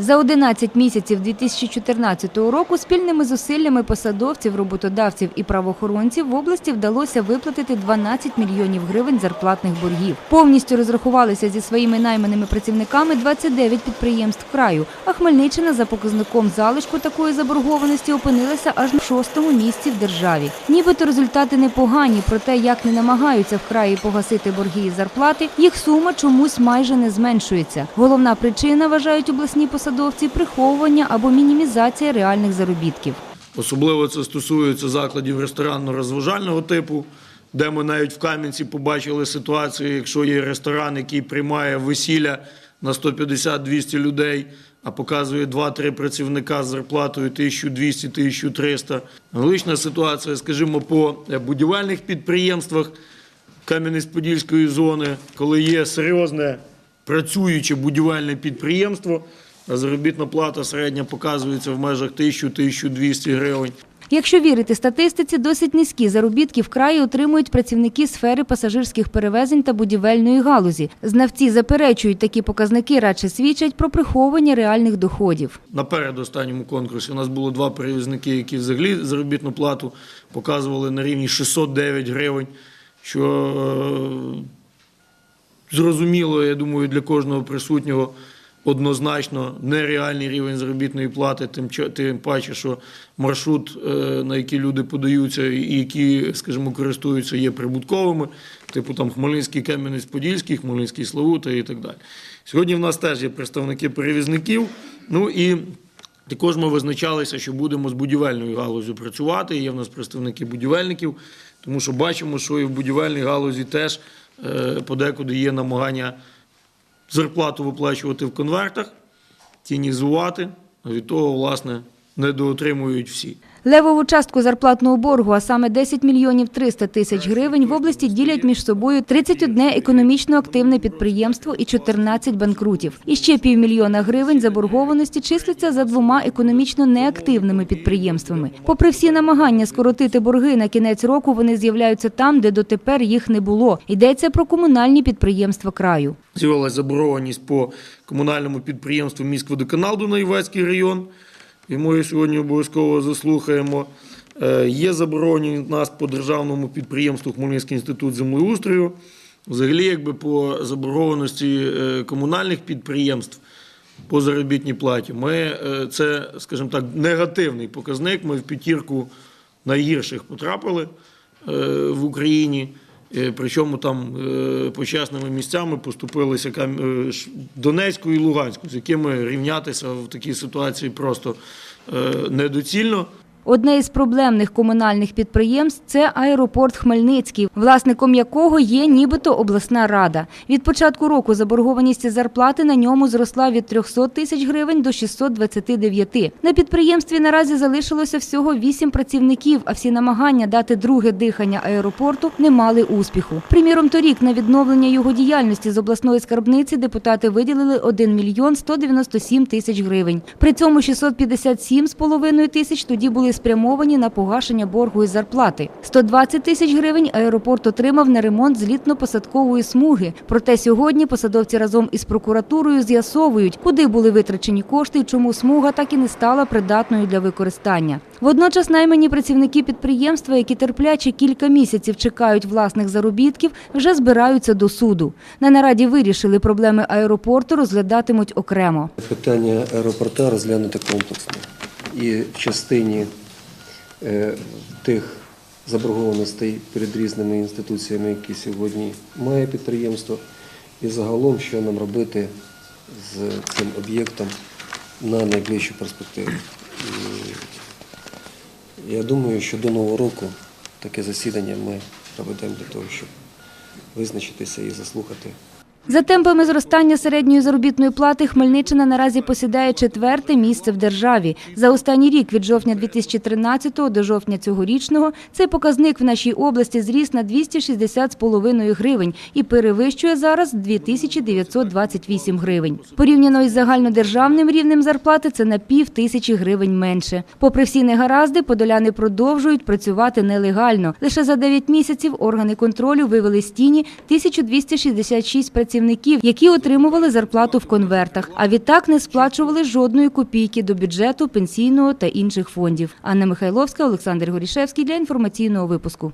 За 11 місяців 2014 року спільними зусиллями посадовців, роботодавців і правоохоронців в області вдалося виплатити 12 мільйонів гривень зарплатних боргів. Повністю розрахувалися зі своїми найманими працівниками 29 підприємств краю, а Хмельниччина за показником залишку такої заборгованості опинилася аж на шостому місці в державі. Нібито результати непогані, проте як не намагаються в краї погасити борги і зарплати, їх сума чомусь майже не зменшується. Головна причина, вважають обласні посадовці, приховування або мінімізація реальних заробітків. Особливо це стосується закладів ресторанно-розважального типу, де ми навіть в Кам'янці побачили ситуацію, якщо є ресторан, який приймає весілля на 150-200 людей, а показує 2-3 працівника з зарплатою 1200-1300. Аналогічна ситуація, скажімо, по будівельних підприємствах Кам'янець-Подільської зони, коли є серйозне працююче будівельне підприємство, заробітна плата середня показується в межах 1000-1200 гривень. Якщо вірити статистиці, досить низькі заробітки в краї отримують працівники сфери пасажирських перевезень та будівельної галузі. Знавці заперечують такі показники, радше свідчать про приховування реальних доходів. На передостанньому конкурсі у нас було два перевізники, які взагалі заробітну плату показували на рівні 609 гривень, що е, зрозуміло, я думаю, для кожного присутнього однозначно нереальний рівень заробітної плати, тим, тим паче, що маршрут, е, на який люди подаються і які, скажімо, користуються, є прибутковими, типу там Хмельницький Кам'янець-Подільський, Хмельницький Славута і так далі. Сьогодні в нас теж є представники перевізників. Ну і також ми визначалися, що будемо з будівельною галузю працювати. Є в нас представники будівельників, тому що бачимо, що і в будівельній галузі теж е, подекуди є намагання зарплату виплачувати в конвертах, тінізувати, а від того, власне, недоотримують всі. Левову частку зарплатного боргу, а саме 10 мільйонів 300 тисяч гривень, в області ділять між собою 31 економічно активне підприємство і 14 банкрутів. І ще півмільйона гривень заборгованості числяться за двома економічно неактивними підприємствами. Попри всі намагання скоротити борги на кінець року, вони з'являються там, де дотепер їх не було. Йдеться про комунальні підприємства краю. З'явилася заборгованість по комунальному підприємству міськводоканал Дунаєвецький район. І ми сьогодні обов'язково заслухаємо. Е, Є заборгованість у нас по державному підприємству Хмельницький інститут землеустрою. Взагалі, якби по заборгованості е, комунальних підприємств по заробітній платі, ми е, це, скажімо так, негативний показник. Ми в п'ятірку найгірших потрапили в Україні. Е, Причому там е, почесними місцями поступилися е, Донецьку і Луганську, з якими рівнятися в такій ситуації просто недоцільно. Одне із проблемних комунальних підприємств це аеропорт Хмельницький, власником якого є нібито обласна рада. Від початку року заборгованість зарплати на ньому зросла від 300 тисяч гривень до 629. На підприємстві наразі залишилося всього 8 працівників, а всі намагання дати друге дихання аеропорту не мали успіху. Приміром, торік на відновлення його діяльності з обласної скарбниці депутати виділили 1 мільйон 197 тисяч гривень. При цьому 657,5 тисяч тоді були спрямовані на погашення боргу із зарплати. 120 тисяч гривень аеропорт отримав на ремонт злітно-посадкової смуги. Проте сьогодні посадовці разом із прокуратурою з'ясовують, куди були витрачені кошти і чому смуга так і не стала придатною для використання. Водночас наймані працівники підприємства, які терпляче кілька місяців чекають власних заробітків, вже збираються до суду. На нараді вирішили проблеми аеропорту розглядатимуть окремо. Питання аеропорта розглянути комплексно. І в частині тих заборгованостей перед різними інституціями, які сьогодні має підприємство, і загалом, що нам робити з цим об'єктом на найближчу перспективу. Я думаю, що до Нового року таке засідання ми проведемо для того, щоб визначитися і заслухати За темпами зростання середньої заробітної плати Хмельниччина наразі посідає четверте місце в державі. За останній рік від жовтня 2013 до жовтня цьогорічного цей показник в нашій області зріс на 260,5 гривень і перевищує зараз 2928 гривень. Порівняно із загальнодержавним рівнем зарплати це на пів тисячі гривень менше. Попри всі негаразди, подоляни продовжують працювати нелегально. Лише за 9 місяців органи контролю вивели з тіні 1266 працівників працівників, які отримували зарплату в конвертах, а відтак не сплачували жодної копійки до бюджету, пенсійного та інших фондів. Анна Михайловська, Олександр Горішевський для інформаційного випуску.